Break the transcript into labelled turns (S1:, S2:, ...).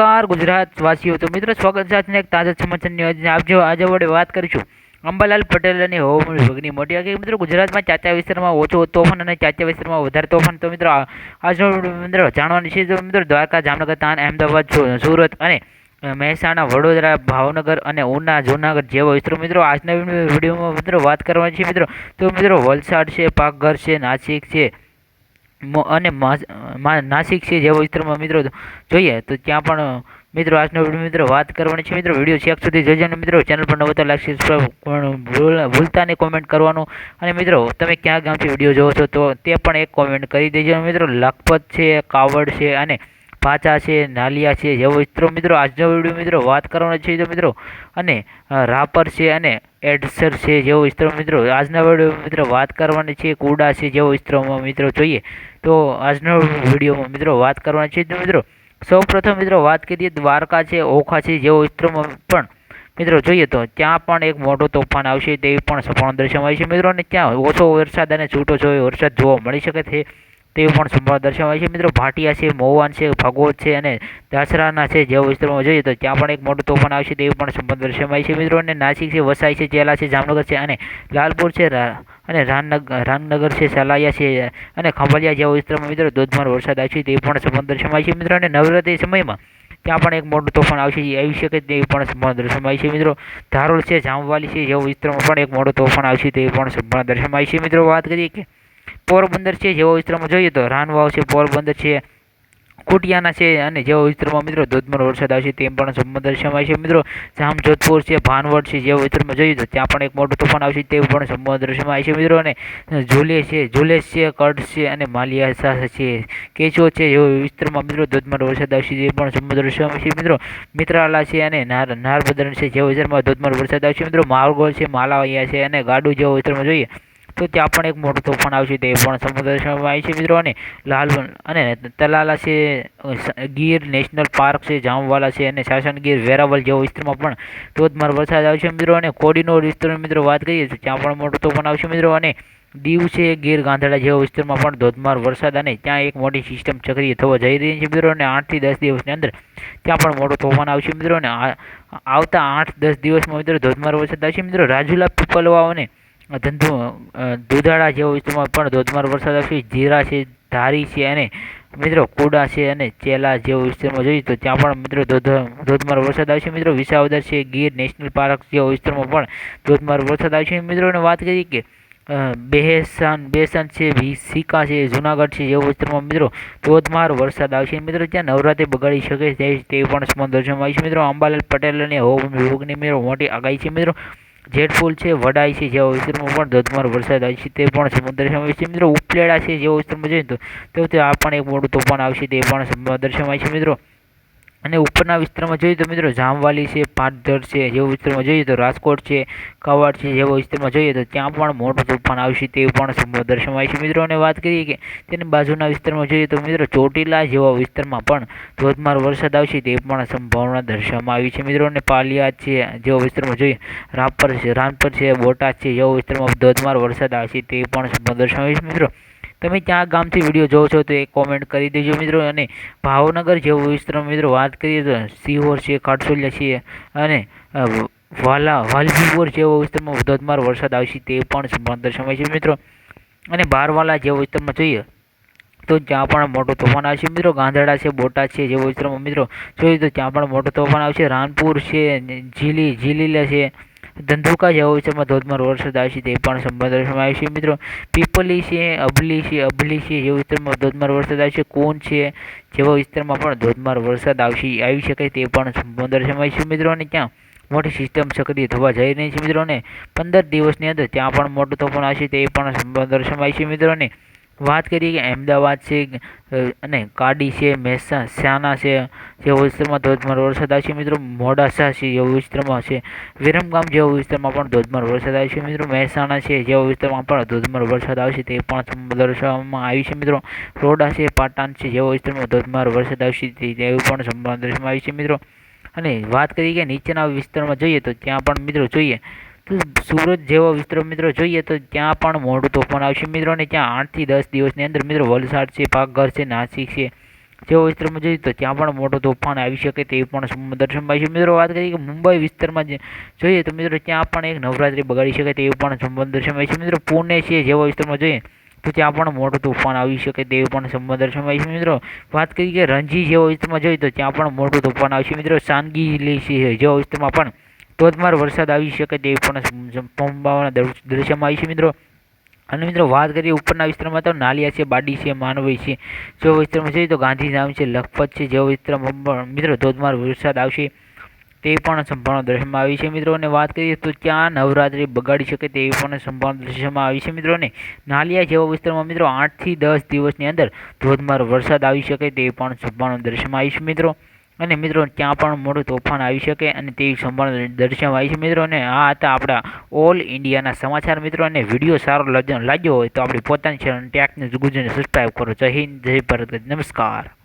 S1: નમસ્કાર ગુજરાત વાસીઓ તો મિત્રો, સ્વાગત છે આજના એક તાજા સમાચારની આજે આપજો આજે વડે વાત કરીશું અંબાલાલ પટેલ અને હવામાન વિભાગની. મોટી આગે મિત્રો, ગુજરાતમાં ચાચા વિસ્તારમાં ઓછો તોફાન અને ચાચા વિસ્તારમાં વધારે તોફાન. તો મિત્રો આજનો મિત્રો જાણવાની છે, તો મિત્રો, દ્વારકા, જામનગર, તાન, અમદાવાદ સુરત અને મહેસાણા, વડોદરા, ભાવનગર અને ઉના, જૂનાગઢ જેવા વિસ્તારો. મિત્રો, આજના વિડીયોમાં મિત્રો વાત કરવાની છે, મિત્રો. તો મિત્રો, વલસાડ છે, પાકઘર છે, નાસિક છે અને નાસિક છે જેવા વિસ્તારમાં મિત્રો જોઈએ, તો ત્યાં પણ મિત્રો, આજનો વીડિયો મિત્રો વાત કરવાની છે. મિત્રો, વીડિયો છેક સુધી જોજો અને મિત્રો. ચેનલ પર નવો તો લાઈક સબસ્ક્રાઈબ ભૂલતા નહીં કોમેન્ટ કરવાનું. અને મિત્રો, તમે ક્યાં ગામથી વીડિયો જોવો છો, તો તે પણ એક કોમેન્ટ કરી દેજો મિત્રો. લખપત છે, કાવડ છે અને પાચા છે, નાલિયા છે. જેવો વિસ્તારો મિત્રો, આજનો વીડિયો મિત્રો વાત કરવાનો છે તો મિત્રો, અને રાપર છે અને એડસર છે. જેવો વિસ્તારો મિત્રો, આજના વીડિયો મિત્રો વાત કરવાની છે. કુડા છે જેવો વિસ્તારોમાં મિત્રો, જોઈએ. તો આજનો વિડીયોમાં મિત્રો વાત કરવાની છે. તો મિત્રો સૌ પ્રથમ મિત્રો વાત કરીએ દ્વારકા છે, ઓખા છે, જેવો વિસ્તારમાં પણ મિત્રો જોઈએ તો ત્યાં પણ એક મોટો તોફાન આવશે. તેવી પણ સંભાવના દર્શાવાય છે. મિત્રો, અને ત્યાં ઓછો વરસાદ અને છૂટો જોયો વરસાદ જોવા મળી શકે છે. તેવી પણ સંભાળ દર્શાવાય છે. મિત્રો, ભાટિયા છે મોવાન છે ભગોત છે અને દાસરાના છે. જેવા વિસ્તારમાં જોઈએ તો ત્યાં પણ એક મોટું તોફાન આવશે તેવી પણ સંભાળ દર્શાવાય છે. મિત્રો, અને નાસિક છે, વસાઈ છે, ચેલા છે, જામનગર છે અને લાલપુર છે અને રામનગર રામનગર છે, સલાયા છે અને ખંભાલિયા જેવા વિસ્તારમાં મિત્રો ધોધમાર વરસાદ આવશે તેવી પણ સંભાવના દર્શાવાય છે. મિત્રો, અને નવરાત્રિ સમયમાં ત્યાં પણ એક મોટું તોફાન આવશે આવી શકે તેવી પણ સંભાવના દર્શાવાય છે. મિત્રો, ધારોલ છે, જામવાલી છે જેવો વિસ્તારમાં પણ એક મોટું તોફાન આવશે તેવી પણ સંભાવના દર્શાવાય છે. મિત્રો, વાત કરીએ કે પોરબંદર છે, જેવા વિસ્તારમાં જોઈએ તો રાનવાવ છે, પોરબંદર છે, કુટિયાના છે અને જેવો વિસ્તારમાં મિત્રો ધોધમાર વરસાદ આવશે તેમ પણ સંબંધ દર્શાવાય છે મિત્રો. જામજોધપુર છે, ભાનવડ છે, જેવા વિસ્તારમાં જોઈએ તો ત્યાં પણ એક મોટું તોફાન આવશે તે પણ સંબંધ દર્શાવાય છે મિત્રો. અને ઝુલે છે ઝુલેસ છે કડ છે અને માલિયા છે કેચો છે, જેવો વિસ્તારમાં મિત્રો ધોધમાર વરસાદ આવશે તે પણ સંબંધ દર્શાવાય છે મિત્રો. મિત્રાલા છે અને નાર, નારબદન છે, જેવા વિસ્તારમાં ધોધમાર વરસાદ આવશે મિત્રો. માલગોલ છે, માલાવૈયા છે અને ગાડુ જેવા વિસ્તારમાં જોઈએ તો ત્યાં પણ એક મોટું તોફાન આવશે તે પણ સમુદ્રમાં આવે છે મિત્રો. અને લાલ અને તલાલા છે ગીર નેશનલ પાર્ક છે, જામવાલા છે, અને શાસનગીર વેરાવલ જેવો વિસ્તારમાં પણ ધોધમાર વરસાદ આવશે મિત્રો. અને કોડીનોર વિસ્તારની મિત્રો વાત કરીએ તો ત્યાં પણ મોટું તોફાન આવશે મિત્રો. અને દીવ છે, ગીર ગાંધડા જેવા વિસ્તારમાં પણ ધોધમાર વરસાદ અને ત્યાં એક મોટી સિસ્ટમ સક્રિય થવા જઈ રહી છે મિત્રો. અને આઠથી દસ દિવસની અંદર ત્યાં પણ મોટું તોફાન આવશે મિત્રો. અને આવતા આઠ દસ દિવસમાં મિત્રો ધોધમાર વરસાદ આવશે મિત્રો. રાજુલા પીપલવાઓને અને ધંધુ દુધાળા જેવા વિસ્તારમાં પણ ધોધમાર વરસાદ આવશે. જીરા છે, ધારી છે અને મિત્રો કુડા છે અને ચેલા જેવો વિસ્તારમાં જોઈએ તો ત્યાં પણ મિત્રો ધોધ, ધોધમાર વરસાદ આવશે. મિત્રો વિસાવદર છે, ગીર નેશનલ પાર્ક જેવા વિસ્તારમાં પણ ધોધમાર વરસાદ આવશે. મિત્રોને વાત કરીએ કે બેહસાન, બેસન છે ભીસિકા છે, જુનાગઢ છે જેવા વિસ્તારમાં મિત્રો ધોધમાર વરસાદ આવશે. મિત્રો ત્યાં નવરાત્રી બગાડી શકે છે તે પણ સમય દર્શનમાં આવી છે. મિત્રો અંબાલાલ પટેલ અને હોમ વિભાગની મિત્રો મોટી આગાહી છે. મિત્રો જેટફૂલ છે વડાઈ છે, જેવા વિસ્તારમાં પણ ધોધમાર વરસાદ આવે છે, તે પણ સમુદ્ર સમાય છે. મિત્રો ઉપલેડા છે, જેવા વિસ્તારમાં જોઈએ તો તે આ પણ એક મોટું તોફાન આવશે, તે પણ સમુદ્ર સમાય છે, મિત્રો. અને ઉપરના વિસ્તારમાં જોઈએ તો મિત્રો જામવાલી છે, પાટધર છે, જેવો વિસ્તારમાં જોઈએ તો રાજકોટ છે, કવાડ છે, જેવો વિસ્તારમાં જોઈએ તો ત્યાં પણ મોટું તોફાન આવશે તે પણ દર્શાવાય છે. મિત્રો અને વાત કરીએ કે તેની બાજુના વિસ્તારમાં જોઈએ તો મિત્રો ચોટીલા જેવા વિસ્તારમાં પણ ધોધમાર વરસાદ આવશે તે પણ સંભાવના દર્શાવવામાં આવી છે. મિત્રો અને પાલિયા છે, જેવો વિસ્તારમાં જોઈએ, રાપર છે રામપર છે, બોટાદ છે, જેવો વિસ્તારમાં ધોધમાર વરસાદ આવશે તે પણ દર્શાવાય છે. મિત્રો તમે ક્યાં ગામથી વીડિયો જોવો છો તો એ કોમેન્ટ કરી દેજો મિત્રો. અને ભાવનગર જેવો વિસ્તારમાં મિત્રો વાત કરીએ તો સિહોર છે, કાટસોલિયા છે અને વાલા, વાલજીપુર જેવો વિસ્તારમાં ધોધમાર વરસાદ આવશે તે પણ દર્શાવાય છે મિત્રો. અને બારવાલા જેવો વિસ્તારમાં જોઈએ તો ત્યાં પણ મોટો તોફાન આવશે મિત્રો. ગાંધડા છે, બોટાદ છે જેવો વિસ્તારમાં મિત્રો જોઈએ તો ત્યાં પણ મોટો તોફાન આવશે રાનપુર છે, ઝીલી, ઝીલીલા છે ધંધુકા જેવો વિસ્તારમાં ધોધમાર વરસાદ આવશે તે પણ સંભાવના છે. મિત્રો, પીપલી છે, અબલી છે અબલી છે જેવા વિસ્તારમાં ધોધમાર વરસાદ આવશે કોન છે, જેવા વિસ્તારમાં પણ ધોધમાર વરસાદ આવશે, આવી શકે તે પણ સંભાવના છે, મિત્રો. અને ત્યાં મોટી સિસ્ટમ સક્રિય થવા જઈ રહી છે, મિત્રો. અને પંદર દિવસની અંદર ત્યાં પણ મોટું તોફાન આવશે, તે પણ સંભાવના આવી છે, મિત્રો. અને વાત કરીએ કે અમદાવાદ છે અને કાડી છે, મહેસા સ્યાના છે, જેવો વિસ્તારમાં ધોધમાર વરસાદ આવશે મિત્રો, મોડાસા છે જેવો વિસ્તારમાં છે. વિરમગામ જેવો વિસ્તારમાં પણ ધોધમાર વરસાદ આવશે મિત્રો, મહેસાણા છે જેવો વિસ્તારમાં પણ ધોધમાર વરસાદ આવશે તે પણ દર્શાવવામાં આવી છે. મિત્રો, રોડા છે, પાટણ છે જેવો વિસ્તારમાં ધોધમાર વરસાદ આવશે તેવું પણ સંભાવના દર્શાવવામાં આવી છે. મિત્રો, અને વાત કરીએ કે નીચેના વિસ્તારમાં જોઈએ તો ત્યાં પણ મિત્રો જોઈએ સુરત જેવા વિસ્તારો મિત્રો જોઈએ તો ત્યાં પણ મોટું તોફાન આવશે. મિત્રો, અને ત્યાં આઠથી દસ દિવસની અંદર મિત્રો વલસાડ છે, પાકઘર છે, નાસિક છે, જેવા વિસ્તારમાં જોઈએ તો ત્યાં પણ મોટું તોફાન આવી શકે તેવી પણ આવી છે. મિત્રો, વાત કરીએ કે મુંબઈ વિસ્તારમાં જોઈએ તો મિત્રો ત્યાં પણ એક નવરાત્રી બગાડી શકે તેવું પણ આવી છે. મિત્રો, પુણે છે, જેવા વિસ્તારમાં જોઈએ તો ત્યાં પણ મોટું તોફાન આવી શકે તેવું પણ સંબંધ આવી છે. મિત્રો, વાત કરીએ કે રણજી જેવા વિસ્તારમાં જોઈએ તો ત્યાં પણ મોટું તોફાન આવશે. મિત્રો, સાનગીલી છે, જેવા વિસ્તારમાં પણ ધોધમાર વરસાદ આવી શકે તેવી પણ સંભાવના દર- દૃશ્યમાં આવી છે મિત્રો અને મિત્રો વાત કરીએ ઉપરના વિસ્તારમાં તો નાલિયા છે બાડી છે માનવી છે જેવો વિસ્તારમાં જોઈએ તો ગાંધીધામ છે લખપત છે જેવો વિસ્તારમાં મિત્રો ધોધમાર વરસાદ આવશે તે પણ સંભાવના દર્શનમાં આવી છે મિત્રો અને વાત કરીએ તો ત્યાં નવરાત્રિ બગાડી શકે તેવી પણ સંભાવના દર્શનમાં આવી છે મિત્રો અને નાલિયા જેવા વિસ્તારમાં મિત્રો આઠથી દસ દિવસની અંદર ધોધમાર વરસાદ આવી શકે તેવી પણ સંભાવના દર્શનમાં આવી છે મિત્રો અને મિત્રો, ત્યાં પણ મોટું તોફાન આવી શકે અને તેવી સંભાવના દર્શાવાઈ છે. મિત્રો, અને આ હતા આપણા ઓલ ઇન્ડિયાના સમાચાર. મિત્રો, અને વીડિયો સારો લાગ્યો હોય તો આપણી પોતાની ચેનલ ટેકને ગુજરાતને ગુજરાતી સબસ્ક્રાઈબ કરો. જય હિન્દ, જય ભારત, નમસ્કાર.